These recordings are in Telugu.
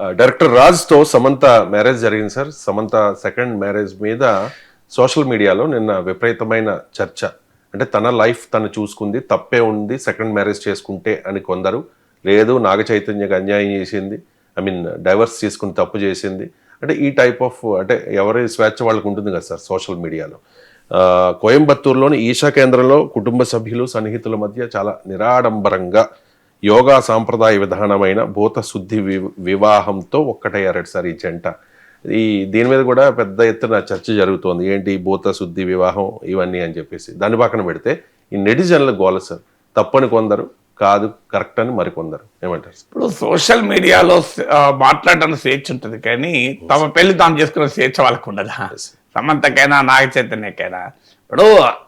డైరెక్టర్ రాజ్తో సమంత మ్యారేజ్ జరిగింది సార్. సమంత సెకండ్ మ్యారేజ్ మీద సోషల్ మీడియాలో నిన్న విపరీతమైన చర్చ. అంటే తన లైఫ్ తను చూసుకుంది తప్పే ఉంది సెకండ్ మ్యారేజ్ చేసుకుంటే అని కొందరు. లేదు నాగ చైతన్యకు అన్యాయం చేసింది. ఐ మీన్ డైవర్స్ తీసుకుని తప్పు చేసింది. అంటే ఈ టైప్ ఆఫ్ అంటే ఎవరి స్వేచ్ఛ వాళ్ళకు ఉంటుంది కదా సార్ సోషల్ మీడియాలో. కోయంబత్తూరులోని ఈషా కేంద్రంలో కుటుంబ సభ్యులు సన్నిహితుల మధ్య చాలా నిరాడంబరంగా యోగా సాంప్రదాయ విధానమైన భూత శుద్ధి వి- వివాహంతో ఒక్కటయ్యారట సార్ ఈ జంట ఈ దీని మీద కూడా పెద్ద ఎత్తున చర్చ జరుగుతోంది. ఏంటి భూత శుద్ధి వివాహం ఇవన్నీ అని చెప్పేసి. దాని పక్కన పెడితే ఈ నెటిజన్ల గోల సార్. తప్పని కొందరు కాదు కరెక్ట్ అని మరికొందరు ఏమంటారు? ఇప్పుడు సోషల్ మీడియాలో మాట్లాడడానికి స్వేచ్ఛ ఉంటుంది. కానీ తమ పెళ్ళి తాము చేసుకునే స్వేచ్ఛ వాళ్ళకు ఉండదా? సమంతకైనా నాగ చైతన్యకైనా ఇప్పుడు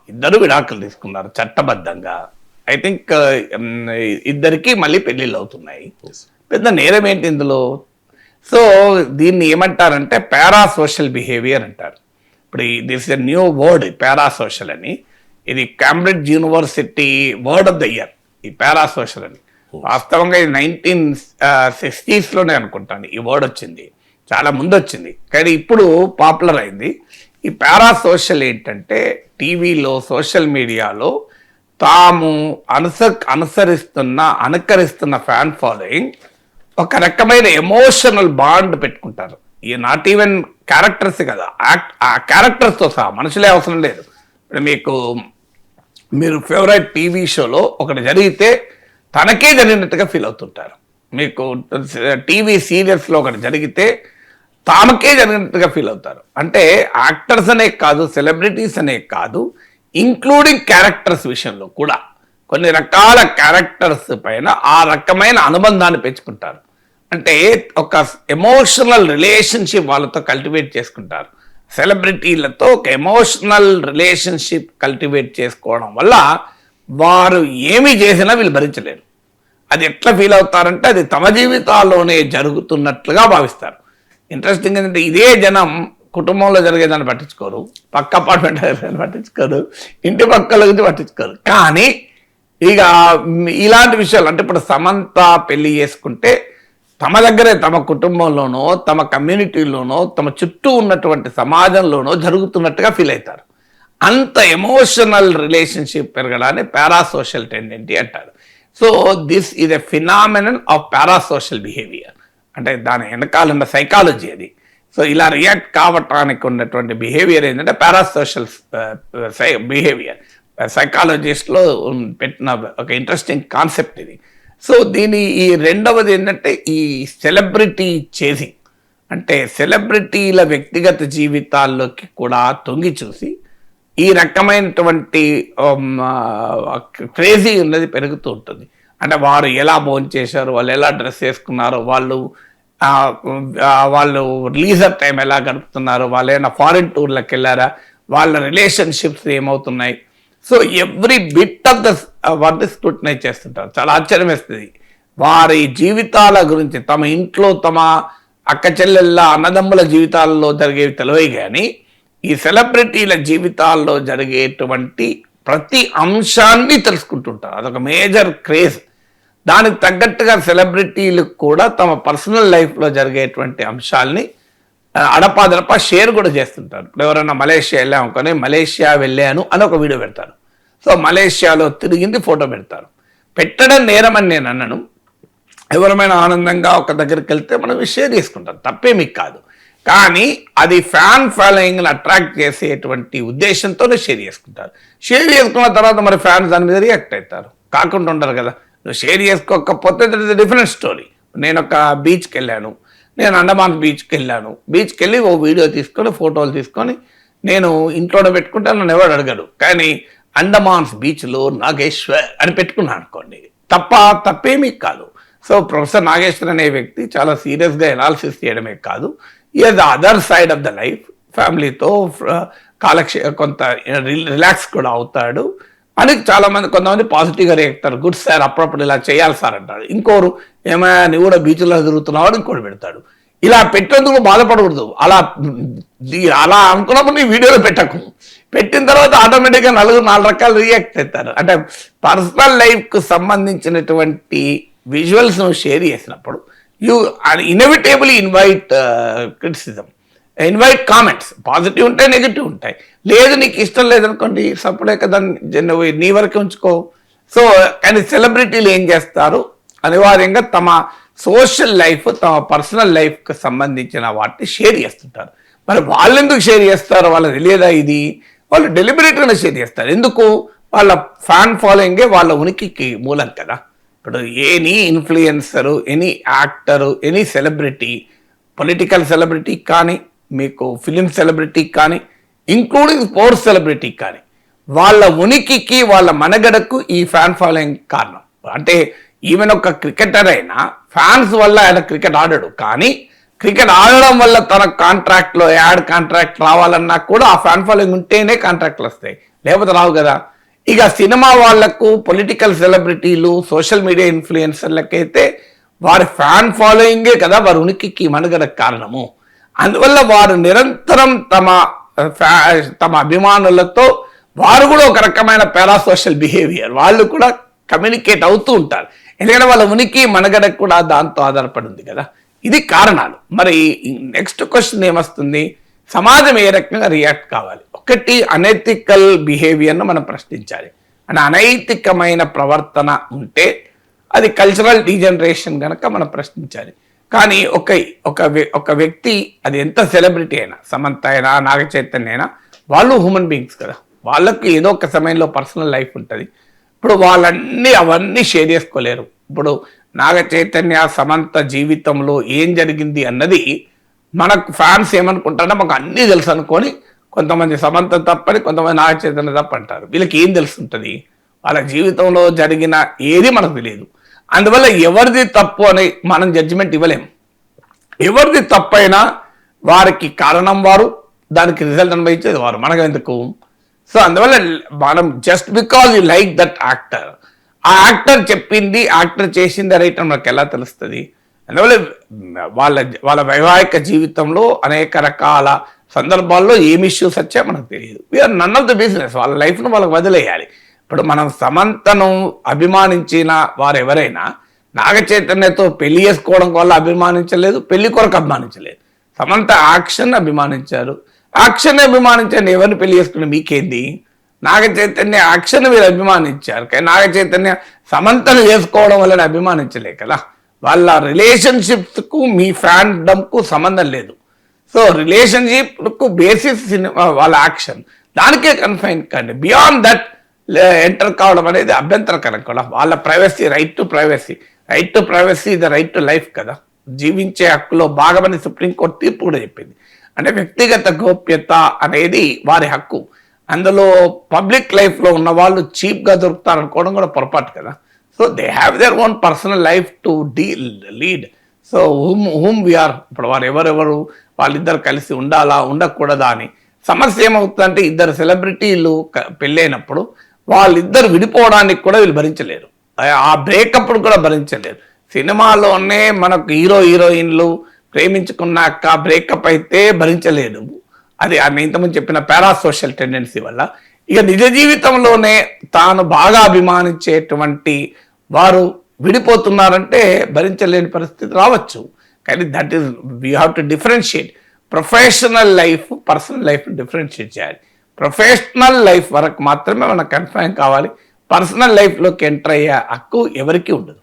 ఇద్దరు విడాకులు తీసుకున్నారు చట్టబద్ధంగా. ఐ థింక్ ఇద్దరికి మళ్ళీ పెళ్ళిళ్ళు అవుతున్నాయి. పెద్ద నేరం ఏంటి ఇందులో? సో దీన్ని ఏమంటారంటే పారా సోషల్ బిహేవియర్ అంటారు. ఇప్పుడు this a new word parasocial అని. ఇది Cambridge university word of the year ఈ పారా సోషల్ అని వాస్తవంగా ఇది నైన్టీన్ సిక్స్టీస్లోనే అనుకుంటాను ఈ వర్డ్ వచ్చింది. చాలా ముందు వచ్చింది. కానీ ఇప్పుడు పాపులర్ అయింది. ఈ పారా సోషల్ ఏంటంటే టీవీలో సోషల్ మీడియాలో తాము అనుస అనుసరిస్తున్న అనుకరిస్తున్న ఫ్యాన్ ఫాలోయింగ్ ఒక రకమైన ఎమోషనల్ బాండ్ పెట్టుకుంటారు. ఈ నాట్ ఈవెన్ క్యారెక్టర్స్ కదా. యాక్ట్ ఆ క్యారెక్టర్స్తో సహా మనుషులే అవసరం లేదు. ఇప్పుడు మీకు మీరు ఫేవరెట్ టీవీ షోలో ఒకటి జరిగితే తనకే జరిగినట్టుగా ఫీల్ అవుతుంటారు. మీకు టీవీ సీరియల్స్లో ఒకటి జరిగితే తామకే జరిగినట్టుగా ఫీల్ అవుతారు. అంటే యాక్టర్స్ అనే కాదు సెలబ్రిటీస్ అనే కాదు ఇంక్లూడింగ్ క్యారెక్టర్స్ విషయంలో కూడా కొన్ని రకాల క్యారెక్టర్స్ పైన ఆ రకమైన అనుబంధాన్ని పెంచుకుంటారు. అంటే ఒక ఎమోషనల్ రిలేషన్షిప్ వాళ్ళతో కల్టివేట్ చేసుకుంటారు. సెలబ్రిటీలతో ఒక ఎమోషనల్ రిలేషన్షిప్ కల్టివేట్ చేసుకోవడం వల్ల వారు ఏమి చేసినా వీళ్ళు భరించలేరు. అది ఎట్లా ఫీల్ అవుతారంటే అది తమ జీవితాల్లోనే జరుగుతున్నట్లుగా భావిస్తారు. ఇంట్రెస్టింగ్ ఏంటంటే ఇదే జనం కుటుంబంలో జరిగేదాన్ని పట్టించుకోరు. పక్క అపార్ట్మెంట్ దాన్ని పట్టించుకోరు. ఇంటి పక్కల గురించి పట్టించుకోరు. కానీ ఇక ఇలాంటి విషయాలు అంటే ఇప్పుడు సమంత పెళ్ళి చేసుకుంటే తమ దగ్గరే తమ కుటుంబంలోనో తమ కమ్యూనిటీలోనో తమ చుట్టూ ఉన్నటువంటి సమాజంలోనో జరుగుతున్నట్టుగా ఫీల్ అవుతారు. అంత ఎమోషనల్ రిలేషన్షిప్ పెరగడాన్ని పారాసోషల్ టెండెంటీ అంటారు. So this is a phenomenon of parasocial behaviour అంటే దాని వెనకాల ఉన్న సైకాలజీ అది. సో ఇలా రియాక్ట్ కావటానికి ఉన్నటువంటి బిహేవియర్ ఏంటంటే పారాసోషల్ బిహేవియర్ సైకాలజిస్ట్లో పెట్టిన ఒక ఇంట్రెస్టింగ్ కాన్సెప్ట్ ఇది. సో దీని ఈ రెండవది ఏంటంటే ఈ సెలబ్రిటీ చేసింగ్ అంటే సెలబ్రిటీల వ్యక్తిగత జీవితాల్లోకి కూడా తొంగి చూసి ఈ రకమైనటువంటి um, uh, క్రేజీ ఉన్నది పెరుగుతూ ఉంటుంది. అంటే వారు ఎలా భోంచేశారు వాళ్ళు ఎలా డ్రెస్ వేసుకున్నారు వాళ్ళు వాళ్ళు లీజర్ టైం ఎలా గడుపుతున్నారు? వాళ్ళు ఏమైనా ఫారిన్ టూర్లకు వెళ్ళారా? వాళ్ళ relationships ఏమవుతున్నాయి? So every bit of the వాటిని స్క్రూటనైజ్ చేస్తుంటారు. చాలా ఆశ్చర్యం వేస్తుంది. వారి జీవితాల గురించి తమ ఇంట్లో తమ అక్క చెల్లెళ్ళ అన్నదమ్ముల జీవితాల్లో జరిగేవి తెలివై కానీ ఈ సెలబ్రిటీల జీవితాల్లో జరిగేటువంటి ప్రతి అంశాన్ని తెలుసుకుంటుంటారు. అదొక మేజర్ క్రేజ్ దానికి తగ్గట్టుగా సెలబ్రిటీలు కూడా తమ పర్సనల్ లైఫ్లో జరిగేటువంటి అంశాల్ని అడపాదడప అడపాదడపా షేర్ కూడా చేస్తుంటారు. ఇప్పుడు ఎవరైనా మలేషియా వెళ్ళామనుకొని మలేషియా వెళ్ళాను అని ఒక వీడియో పెడతారు. సో మలేషియాలో తిరిగింది ఫోటో పెడతారు. పెట్టడం నేరమని నేను అన్నాను ఎవరమైనా ఆనందంగా ఒక దగ్గరికి వెళ్తే మనం షేర్ చేసుకుంటాం. తప్పేమీ కాదు. కానీ అది ఫ్యాన్ ఫాలోయింగ్ని అట్రాక్ట్ చేసేటువంటి ఉద్దేశంతోనే షేర్ చేసుకుంటారు. షేర్ చేసుకున్న తర్వాత మరి ఫ్యాన్స్ దాని మీద రియాక్ట్ అవుతారు. కాకుండా ఉండరు కదా. నువ్వు షేర్ చేసుకోకపోతే దట్ ఇస్ డిఫరెంట్ స్టోరీ నేను ఒక బీచ్కి వెళ్ళాను. నేను అండమాన్ బీచ్కి వెళ్ళాను. బీచ్కి వెళ్ళి ఓ వీడియో తీసుకొని ఫోటోలు తీసుకొని నేను ఇంట్లోనే పెట్టుకుంటే నన్ను ఎవడు అడగడు. కానీ అండమాన్స్ బీచ్లో నాగేశ్వర్ అని పెట్టుకున్నాను అనుకోండి. తప్ప తప్పేమీ కాదు. సో ప్రొఫెసర్ నాగేశ్వర్ అనే వ్యక్తి చాలా సీరియస్గా ఎనాలిసిస్ చేయడమే కాదు. Year the other side of the life ఫ్యామిలీతో కాలక్షే కొంత రిలాక్స్ కూడా అవుతాడు. అని చాలామంది కొంతమంది పాజిటివ్గా రియాక్తారు గుడ్ సార్ అప్పుడప్పుడు ఇలా చేయాలి సార్ అంటాడు ఇంకోరు ఏమైనా నువ్వు కూడా బీచ్లో తిరుగుతున్నావు అని ఇంకోటి పెడతాడు. ఇలా పెట్టేందుకు బాధపడకూడదు. అలా అలా అనుకున్నప్పుడు నీ వీడియోలో పెట్టకు. పెట్టిన తర్వాత ఆటోమేటిక్గా నలుగురు నాలుగు రకాలు రియాక్ట్ అవుతారు. అంటే పర్సనల్ లైఫ్కు సంబంధించినటువంటి విజువల్స్ నువ్వు షేర్ చేసినప్పుడు you inevitable invite criticism invite comments positive ఉంటాయి నెగిటివ్ ఉంటాయి. లేదు నీకు ఇష్టం లేదనుకోండి సపోర్టే కదా నువ్వు నీ వరకు ఉంచుకో. సో కానీ సెలబ్రిటీలు ఏం చేస్తారు? అనివార్యంగా తమ సోషల్ లైఫ్ తమ పర్సనల్ లైఫ్కి సంబంధించిన వాటిని షేర్ చేస్తుంటారు. మరి వాళ్ళు ఎందుకు షేర్ చేస్తారు? వాళ్ళకి తెలియదా ఇది? వాళ్ళు డెలిబరేట్గానే షేర్ చేస్తారు. ఎందుకు? వాళ్ళ ఫ్యాన్ ఫాలోయింగే వాళ్ళ ఉనికికి మూలం కదా. ఇప్పుడు any influencer any actor any celebrity political celebrity కానీ మీకు ఫిలిం సెలబ్రిటీ కానీ ఇంక్లూడింగ్ స్పోర్ట్స్ సెలబ్రిటీ కానీ వాళ్ళ ఉనికికి వాళ్ళ మనగడకు ఈ ఫ్యాన్ ఫాలోయింగ్ కారణం. అంటే ఈవెన్ ఒక క్రికెటర్ అయినా ఫ్యాన్స్ వల్ల ఆయన క్రికెట్ ఆడాడు. కానీ క్రికెట్ ఆడడం వల్ల తన కాంట్రాక్ట్లో యాడ్ కాంట్రాక్ట్ రావాలన్నా కూడా ఆ ఫ్యాన్ ఫాలోయింగ్ ఉంటేనే కాంట్రాక్ట్లు వస్తాయి. లేకపోతే రావు కదా. ఇక సినిమా వాళ్ళకు పొలిటికల్ సెలబ్రిటీలు సోషల్ మీడియా ఇన్ఫ్లుయెన్సర్లకైతే వారి ఫ్యాన్ ఫాలోయింగే కదా వారి ఉనికికి మనుగడకు కారణము. అందువల్ల వారు నిరంతరం తమ ఫ్యా- తమ అభిమానులతో వారు కూడా ఒక రకమైన పారాసోషల్ బిహేవియర్ వాళ్ళు కూడా కమ్యూనికేట్ అవుతూ ఉంటారు. ఎందుకంటే వాళ్ళ ఉనికి మనగడ కూడా దాంతో ఆధారపడి ఉంది కదా. ఇది కారణాలు. మరి నెక్స్ట్ క్వశ్చన్ ఏమొస్తుంది? సమాజం ఏ రకంగా రియాక్ట్ కావాలి? ఒకటి అనైతికల్ బిహేవియర్ను మనం ప్రశ్నించాలి. అంటే అనైతికమైన ప్రవర్తన ఉంటే అది కల్చరల్ డీజనరేషన్ కనుక మనం ప్రశ్నించాలి. కానీ ఒక ఒక వ్య- ఒక వ్యక్తి అది ఎంత సెలబ్రిటీ అయినా సమంత అయినా నాగ చైతన్య అయినా వాళ్ళు హ్యూమన్ బీయింగ్స్ కదా. వాళ్ళకు ఏదో ఒక సమయంలో పర్సనల్ లైఫ్ ఉంటుంది. ఇప్పుడు వాళ్ళన్నీ అవన్నీ షేర్ చేసుకోలేరు. ఇప్పుడు నాగ చైతన్య సమంత జీవితంలో ఏం జరిగింది అన్నది మనకు ఫ్యాన్స్ ఏమనుకుంటారో మాకు అన్నీ తెలుసు అనుకొని కొంతమంది సమంత తప్పని కొంతమంది నాగ చైతన్య తప్ప అంటారు. వీళ్ళకి ఏం తెలుసుంటుంది? వాళ్ళ జీవితంలో జరిగిన ఏది మనకు తెలియదు. అందువల్ల ఎవరిది తప్పు అని మనం జడ్జిమెంట్ ఇవ్వలేం. ఎవరిది తప్పైనా వారికి కారణం వారు దానికి రిజల్ట్ అనుభవించేది వారు. మనకు ఎందుకు సో అందువల్ల మనం just because you like that actor ఆ యాక్టర్ చెప్పింది యాక్టర్ చేసింది రైట్ మనకు ఎలా తెలుస్తుంది? అందువల్ల వాళ్ళ వాళ్ళ వైవాహిక జీవితంలో అనేక రకాల సందర్భాల్లో ఏమి ఇష్యూస్ వచ్చా మనకు తెలియదు. We are none of the business వాళ్ళ లైఫ్ను వాళ్ళకి వదిలేయాలి. ఇప్పుడు మనం సమంతను అభిమానించిన వారు ఎవరైనా నాగ చైతన్యతో పెళ్ళి చేసుకోవడం వల్ల అభిమానించలేదు పెళ్ళి కొరకు అభిమానించలేదు. సమంత యాక్షన్ అభిమానించారు. యాక్షన్ అభిమానించండి ఎవరిని పెళ్ళి చేసుకుని మీకేంది? నాగ చైతన్య యాక్షన్ మీరు అభిమానించారు. కానీ నాగ చైతన్య సమంతను చేసుకోవడం వల్ల అభిమానించలే కదా. వాళ్ళ రిలేషన్షిప్స్కు మీ ఫ్యాండమ్కు సంబంధం లేదు. సో రిలేషన్షిప్కు బేసిస్ వాళ్ళ యాక్షన్. దానికే కన్ఫైన్ కండి. బియాండ్ దట్ ఎంటర్ కావడం అనేది అభ్యంతరకరం కూడా. వాళ్ళ privacy right to privacy right to privacy the right to life కదా. జీవించే హక్కులో భాగమని సుప్రీంకోర్టు తీర్పు కూడా చెప్పింది. అంటే వ్యక్తిగత గోప్యత అనేది వారి హక్కు. అందులో పబ్లిక్ లైఫ్లో ఉన్న వాళ్ళు చీప్గా దొరుకుతారు అనుకోవడం కూడా పొరపాటు కదా. So they have their own personal life to deal lead so whom whom we are ఇప్పుడు వారు ఎవరెవరు? వాళ్ళిద్దరు కలిసి ఉండాలా? ఉండకూడదా అని. సమస్య ఏమవుతుందంటే ఇద్దరు సెలబ్రిటీలు పెళ్ళైనప్పుడు వాళ్ళిద్దరు విడిపోవడానికి కూడా వీళ్ళు భరించలేరు. ఆ- ఆ బ్రేకప్ కూడా భరించలేరు. సినిమాలోనే మనకు హీరో హీరోయిన్లు ప్రేమించుకున్నాక బ్రేకప్ అయితే భరించలేదు అది ఆమె ఇంతకుముందు చెప్పిన పారాసోషల్ టెండెన్సీ వల్ల. ఇక నిజ జీవితంలోనే తాను బాగా అభిమానించేటువంటి వారు విడిపోతున్నారంటే భరించలేని పరిస్థితి రావచ్చు. కానీ that is we have to differentiate professional life personal life differentiate చేయాలి. ప్రొఫెషనల్ లైఫ్ వరకు మాత్రమే మనకు కన్ఫైన్ కావాలి. పర్సనల్ లైఫ్లోకి ఎంటర్ అయ్యే హక్కు ఎవరికీ ఉండదు.